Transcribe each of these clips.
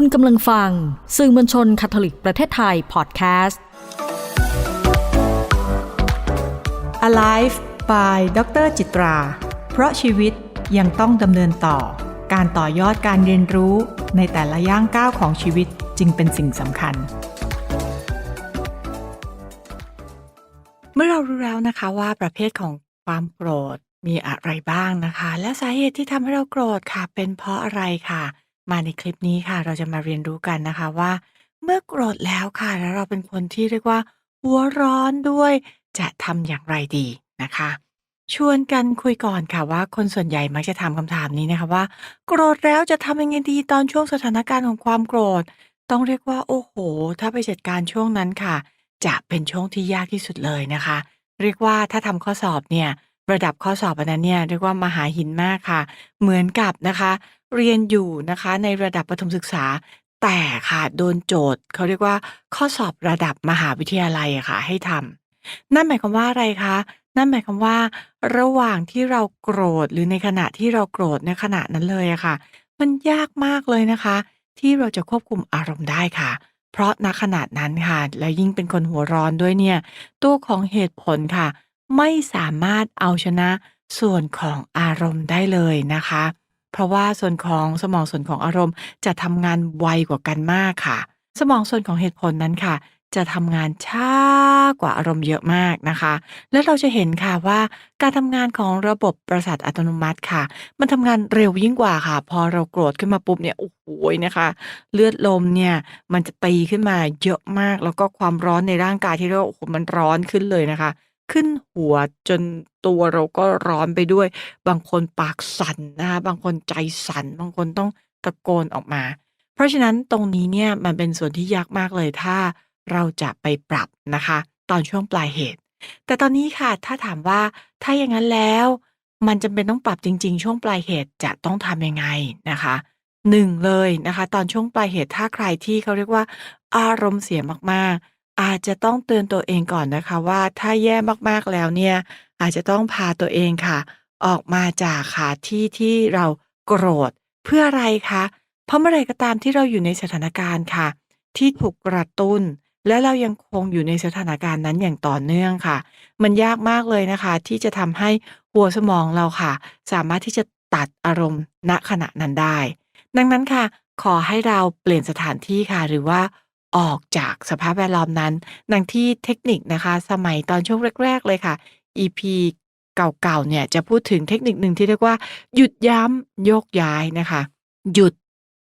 คุณกำลังฟัง สื่อมวลชนคาทอลิกประเทศไทยพอดแคสต์ Alive by ดรจิตรา เพราะชีวิตยังต้องดำเนินต่อ การต่อยอดการเรียนรู้ในแต่ละย่างก้าวของชีวิตจึงเป็นสิ่งสำคัญ เมื่อเรารู้แล้วนะคะว่าประเภทของความโกรธมีอะไรบ้างนะคะ และสาเหตุที่ทำให้เราโกรธค่ะ เป็นเพราะอะไรค่ะ มาในคลิปนี้ค่ะ เราจะมาเรียนรู้กันนะคะว่า เมื่อโกรธแล้วค่ะ แล้วเราเป็นคนที่เรียกว่า หัวร้อนด้วย จะทำอย่างไรดีนะคะ ชวนกันคุยก่อนค่ะว่า คนส่วนใหญ่มักจะถามคำถามนี้นะคะว่า โกรธแล้วจะทำยังไงดีตอนช่วงสถานการณ์ของความโกรธ ต้องเรียกว่า โอ้โฮถ้าไปจัดการช่วงนั้นค่ะ จะเป็นช่วงที่ยากที่สุดเลยนะคะ เรียกว่าถ้าทำข้อสอบเนี่ยระดับข้อสอบอันนั้นเนี่ยเรียกว่ามหาหินมากค่ะ เหมือนกับนะคะ เรียนอยู่นะคะในระดับประถมศึกษา แต่ค่ะโดนโจทย์เขาเรียกว่า ข้อสอบระดับมหาวิทยาลัยอะค่ะให้ทำนั่นหมายความว่าอะไรคะ นั่นหมายความว่า ระหว่างที่เราโกรธหรือในขณะที่เราโกรธในขณะนั้นเลยอะค่ะ มันยากมากเลยนะคะ ที่เราจะควบคุมอารมณ์ได้ค่ะเพราะณขณะนั้นค่ะ แล้วยิ่งเป็นคนหัวร้อนด้วยเนี่ย ตัวของเหตุผลค่ะ ไม่สามารถเอาชนะส่วนของอารมณ์ได้เลยนะคะ เพราะว่าส่วนของสมองส่วนของอารมณ์ จะทำงานไวกว่ากันมากค่ะ สมองส่วนของเหตุผลนั้นค่ะ จะทำงานช้ากว่าอารมณ์เยอะมากนะคะ แล้วเราจะเห็นค่ะว่าการทำงานของระบบประสาทอัตโนมัติค่ะ มันทำงานเร็วยิ่งกว่าค่ะ พอเราโกรธขึ้นมาปุ๊บเนี่ยโอ้โฮนะคะ เลือดลมเนี่ยมันจะตีขึ้นมาเยอะมาก แล้วก็ความร้อนในร่างกายที่เรียกว่าโอ้โฮมันร้อนขึ้นเลยนะคะ ขึ้นหัวจนตัวเราก็ร้อนไปด้วย บางคนปากสั่นนะคะบางคนใจสั่น บางคนต้องตะโกนออกมา เพราะฉะนั้นตรงนี้เนี่ยมันเป็นส่วนที่ยากมากเลยถ้าเราจะไปปรับนะคะ ตอนช่วงปลายเหตุ แต่ตอนนี้ค่ะถ้าถามว่าถ้าอย่างงั้นแล้ว มันจำเป็นต้องปรับจริง ๆ ช่วงปลายเหตุจะต้องทำยังไงนะคะ1เลยนะคะ ตอนช่วงปลายเหตุถ้าใครที่เขาเรียกว่า อารมณ์เสียมากๆ อาจจะต้องเตือนตัวเองก่อนนะคะว่า ถ้าแย่มาก ๆ แล้วเนี่ย อาจจะต้องพาตัวเองค่ะ ออกมาจากค่ะที่ที่เราโกรธ เพื่ออะไรคะ เพราะเมื่อไรก็ตามที่เราอยู่ในสถานการณ์ค่ะ ที่ถูกกระตุ้น และเรายังคงอยู่ในสถานการณ์นั้นอย่างต่อเนื่องค่ะ มันยากมากเลยนะคะ ที่จะทำให้หัวสมองเราค่ะ สามารถที่จะตัดอารมณ์ณขณะนั้นได้ ดังนั้นค่ะ ขอให้เราเปลี่ยนสถานที่ค่ะ หรือว่า ออกจากสภาพแวดล้อมนั้น ดังที่เทคนิคนะคะ สมัยตอนช่วงแรก ๆ เลยค่ะ EP เก่าๆ เนี่ยจะพูดถึงเทคนิคหนึ่งที่เรียกว่า หยุดย้ำโยกย้ายนะคะ หยุด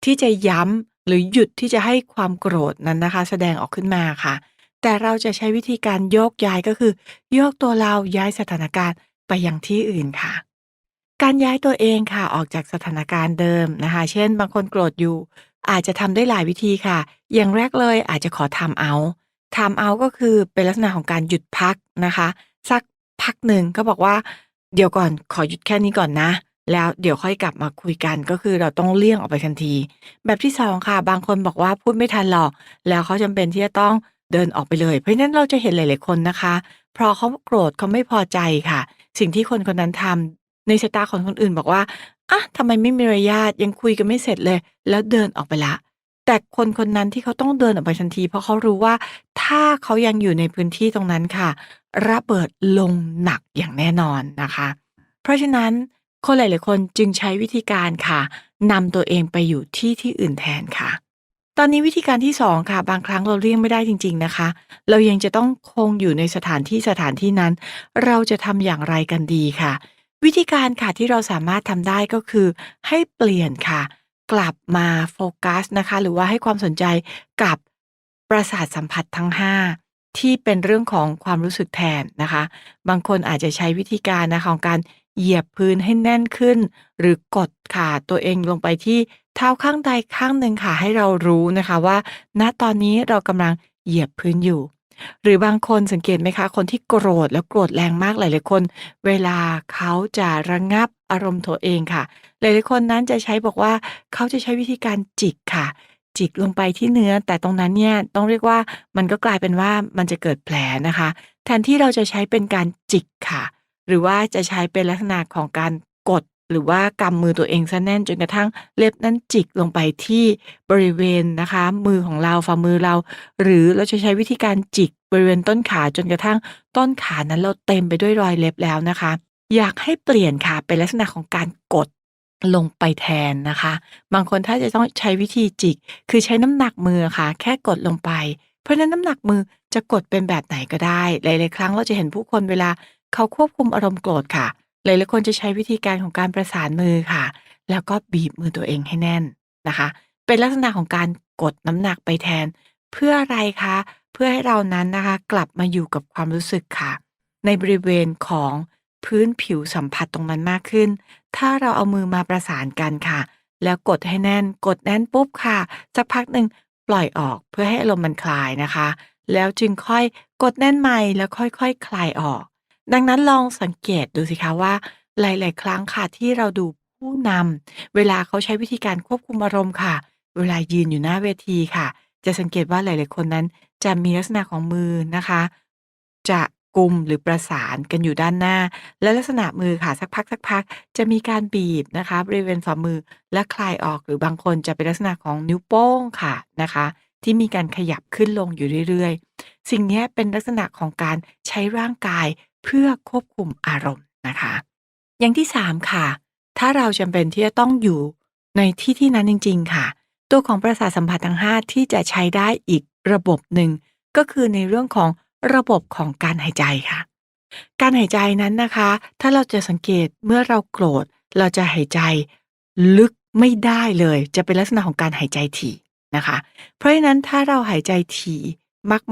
ที่จะย้ำหรือหยุดที่จะให้ความโกรธนั้นนะคะ แสดงออกขึ้นมาค่ะ แต่เราจะใช้วิธีการโยกย้ายก็คือ โยกตัวเราย้ายสถานการณ์ไปยังที่อื่นค่ะ การย้ายตัวเองค่ะออกจากสถานการณ์เดิมนะคะ เช่น บางคนโกรธอยู่อาจจะทำได้หลายวิธีค่ะ อย่างแรกเลยอาจจะขอทม์เอาทม์เอาก็คือเป็นลักษณะของการหยุดพักนะคะ สักพักหนึ่งก็บอกว่า เดี๋ยวก่อนขอหยุดแค่นี้ก่อนนะ แล้วเดี๋ยวค่อยกลับมาคุยกันก็คือเราต้องเลี่ยงออกไปทันที แบบที่2ค่ะ บางคนบอกว่าพูดไม่ทันหรอก แล้วเขาจำเป็นที่จะต้องเดินออกไปเลย เพราะฉะนั้นเราจะเห็นหลาย ๆคนนะคะพอเขาโกรธเขาไม่พอใจค่ะ สิ่งที่คนคนนั้นทำในสายตาของคนอื่นบอกว่า" อะทำไมไม่มีมารยาทยังคุยกันไม่เสร็จเลย"แล้วเดินออกไปล้วแต่คนคนนั้นที่เขาต้องเดินออกไปทันที เพราะเขารู้ว่าถ้าเขายังอยู่ในพื้นที่ตรงนั้นค่ะ ระเบิดลงหนักอย่างแน่นอนนะคะ เพราะฉะนั้นคนหลาย ๆ คนจึงใช้วิธีการค่ะนำตัวเองไปอยู่ที่ที่อื่นแทนค่ะ ตอนนี้วิธีการที่2ค่ะ บางครั้งเราเลี่ยงไม่ได้จริง ๆ นะคะ เรายังจะต้องคงอยู่ในสถานที่สถานที่นั้น เราจะทำอย่างไรกันดีค่ะ วิธีการค่ะที่เราสามารถทำได้ก็คือ ให้เปลี่ยนค่ะ กลับมาโฟกัสนะคะ หรือว่าให้ความสนใจกับประสาทสัมผัสทั้ง 5 ที่เป็นเรื่องของความรู้สึกแทนนะคะ บางคนอาจจะใช้วิธีการนะคะของการเหยียบพื้นให้แน่นขึ้น หรือกดขาตัวเองลงไปที่เท้าข้างใดข้างหนึ่งค่ะให้เรารู้นะคะว่า ณตอนนี้เรากำลังเหยียบพื้นอยู่ หรือบางคนสังเกตไหมคะ คนที่โกรธแล้วโกรธแรงมากหลายๆคน เวลาเขาจะระงับอารมณ์ตัวเองค่ะ หลายๆคนนั้นจะใช้บอกว่าเขาจะใช้วิธีการจิกค่ะ จิกลงไปที่เนื้อ แต่ตรงนั้นเนี่ยต้องเรียกว่ามันก็กลายเป็นว่ามันจะเกิดแผลนะคะ แทนที่เราจะใช้เป็นการจิกค่ะ หรือว่าจะใช้เป็นลักษณะของการ หรือว่ากำมือตัวเองซะแน่นจนกระทั่งเล็บนั้นจิกลงไปที่บริเวณนะคะ มือของเราฝ่ามือเรา หรือเราจะใช้วิธีการจิกบริเวณต้นขาจนกระทั่งต้นขานั้นเราเต็มไปด้วยรอยเล็บแล้วนะคะ อยากให้เปลี่ยนค่ะเป็นลักษณะของการกดลงไปแทนนะคะ บางคนถ้าจะต้องใช้วิธีจิก คือใช้น้ำหนักมือค่ะ แค่กดลงไป เพราะฉะนั้นน้ำหนักมือจะกดเป็นแบบไหนก็ได้ หลาย ๆ ครั้งเราจะเห็นผู้คนเวลาเขาควบคุมอารมณ์โกรธค่ะ หลายๆคนจะใช้วิธีการของการประสานมือค่ะ แล้วก็บีบมือตัวเองให้แน่นนะคะ เป็นลักษณะของการกดน้ำหนักไปแทน เพื่ออะไรคะ เพื่อให้เรานั้นนะคะ กลับมาอยู่กับความรู้สึกค่ะ ในบริเวณของพื้นผิวสัมผัสตรงนั้นมากขึ้น ถ้าเราเอามือมาประสานกันค่ะ แล้วกดให้แน่น กดแน่นปุ๊บค่ะสักพักหนึ่งปล่อยออกเพื่อให้อารมณ์มันคลายนะคะ แล้วจึงค่อยกดแน่นใหม่แล้วค่อยๆคคลายออก ดังนั้นลองสังเกตดูสิคะว่า หลาย ๆ ครั้งค่ะที่เราดูผู้นำเวลาเขาใช้วิธีการควบคุมอารมณ์ค่ะ เวลายืนอยู่หน้าเวทีค่ะ จะสังเกตว่าหลาย ๆ คนนั้น จะมีลักษณะของมือนะคะ จะกุมหรือประสานกันอยู่ด้านหน้า และลักษณะมือค่ะสักพักสักพักจะมีการบีบนะคะบริเวณฝ่ามือและคลายออกหรือบางคนจะเป็นลักษณะของนิ้วโป้งค่ะนะคะ ที่มีการขยับขึ้นลงอยู่เรื่อย ๆ สิ่งนี้เป็นลักษณะของการใช้ร่างกาย เพื่อควบคุมอารมณ์นะคะ อย่างที่3ค่ะ ถ้าเราจำเป็นที่จะต้องอยู่ในที่ที่นั้นจริง ๆ ค่ะ ตัวของประสาทสัมผัสทั้ง 5 ที่จะใช้ได้อีกระบบหนึ่งก็คือในเรื่องของระบบของการหายใจค่ะ การหายใจนั้นนะคะ ถ้าเราจะสังเกตเมื่อเราโกรธ เราจะหายใจลึกไม่ได้เลย จะเป็นลักษณะของการหายใจถี่นะคะ เพราะฉะนั้นถ้าเราหายใจถี่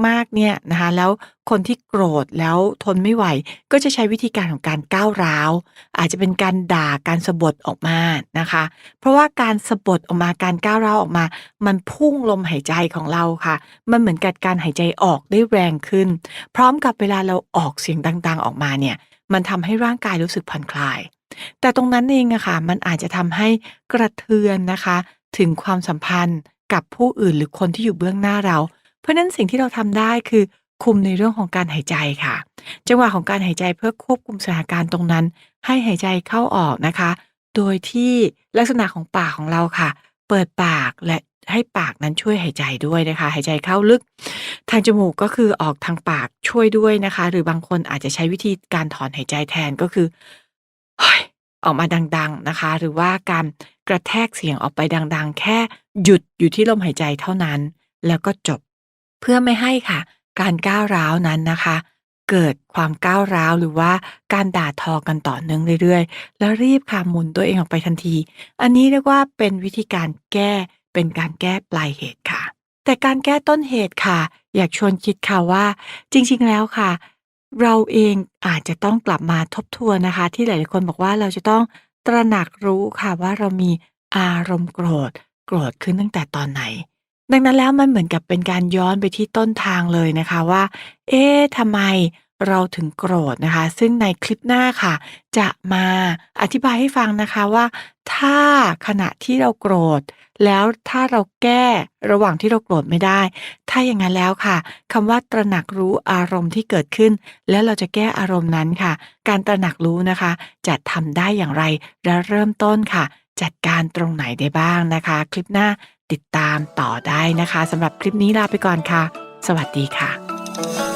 มาก ๆ เนี่ยนะคะ แล้วคนที่โกรธแล้วทนไม่ไหว ก็จะใช้วิธีการของการก้าวร้าว อาจจะเป็นการด่าการสะบดออกมานะคะ เพราะว่าการสะบดออกมาการก้าวร้าวออกมา มันพุ่งลมหายใจของเราค่ะ มันเหมือนกับการหายใจออกได้แรงขึ้น พร้อมกับเวลาเราออกเสียงดัง ๆ ออกมาเนี่ย มันทำให้ร่างกายรู้สึกผ่อนคลาย แต่ตรงนั้นเองอะค่ะ มันอาจจะทำให้กระเทือนนะคะ ถึงความสัมพันธ์กับผู้อื่นหรือคนที่อยู่เบื้องหน้าเรา เพราะนั้นสิ่งที่เราทำได้คือคุมในเรื่องของการหายใจค่ะ จังหวะของการหายใจเพื่อควบคุมสถานการณ์ตรงนั้น ให้หายใจเข้าออกนะคะ โดยที่ลักษณะของปากของเราค่ะ เปิดปากและให้ปากนั้นช่วยหายใจด้วยนะคะ หายใจเข้าลึก ทางจมูกก็คือออกทางปากช่วยด้วยนะคะ หรือบางคนอาจจะใช้วิธีการถอนหายใจแทนก็คือออกมาดัง ๆนะคะ หรือว่าการกระแทกเสียงออกไปดัง ๆ แค่หยุดอยู่ที่ลมหายใจเท่านั้น แล้วก็จบ พื่อไม่ให้ค่ะ การก้าวร้าวนั้นนะคะ เกิดความก้าวร้าวหรือว่าการด่าทอกันต่อเนื่องเรื่อยๆ แล้วรีบค่ะหมุนตัวเองออกไปทันที อันนี้เรียกว่าเป็นวิธีการแก้เป็นการแก้ปลายเหตุค่ะ แต่การแก้ต้นเหตุค่ะ อยากชวนคิดค่ะว่า จริงๆแล้วค่ะ เราเองอาจจะต้องกลับมาทบทวนนะคะ ที่หลายๆคนบอกว่าเราจะต้องตระหนักรู้ค่ะว่าเรามีอารมณ์โกรธ โกรธขึ้นตั้งแต่ตอนไหน ดังนั้นแล้วมันเหมือนกับเป็นการย้อนไปที่ต้นทางเลยนะคะว่า เอ๊ะทำไมเราถึงโกรธนะคะ ซึ่งในคลิปหน้าค่ะ จะมาอธิบายให้ฟังนะคะว่า ถ้าขณะที่เราโกรธ แล้วถ้าเราแก้ระหว่างที่เราโกรธไม่ได้ ถ้าอย่างนั้นแล้วค่ะคำว่าตระหนักรู้อารมณ์ที่เกิดขึ้น แล้วเราจะแก้อารมณ์นั้นค่ะ การตระหนักรู้นะคะ จะทำได้อย่างไรและเริ่มต้นค่ะ จัดการตรงไหนได้บ้างนะคะ คลิปหน้า ติดตามต่อได้นะคะสำหรับคลิปนี้ลาไปก่อนค่ะ สวัสดีค่ะ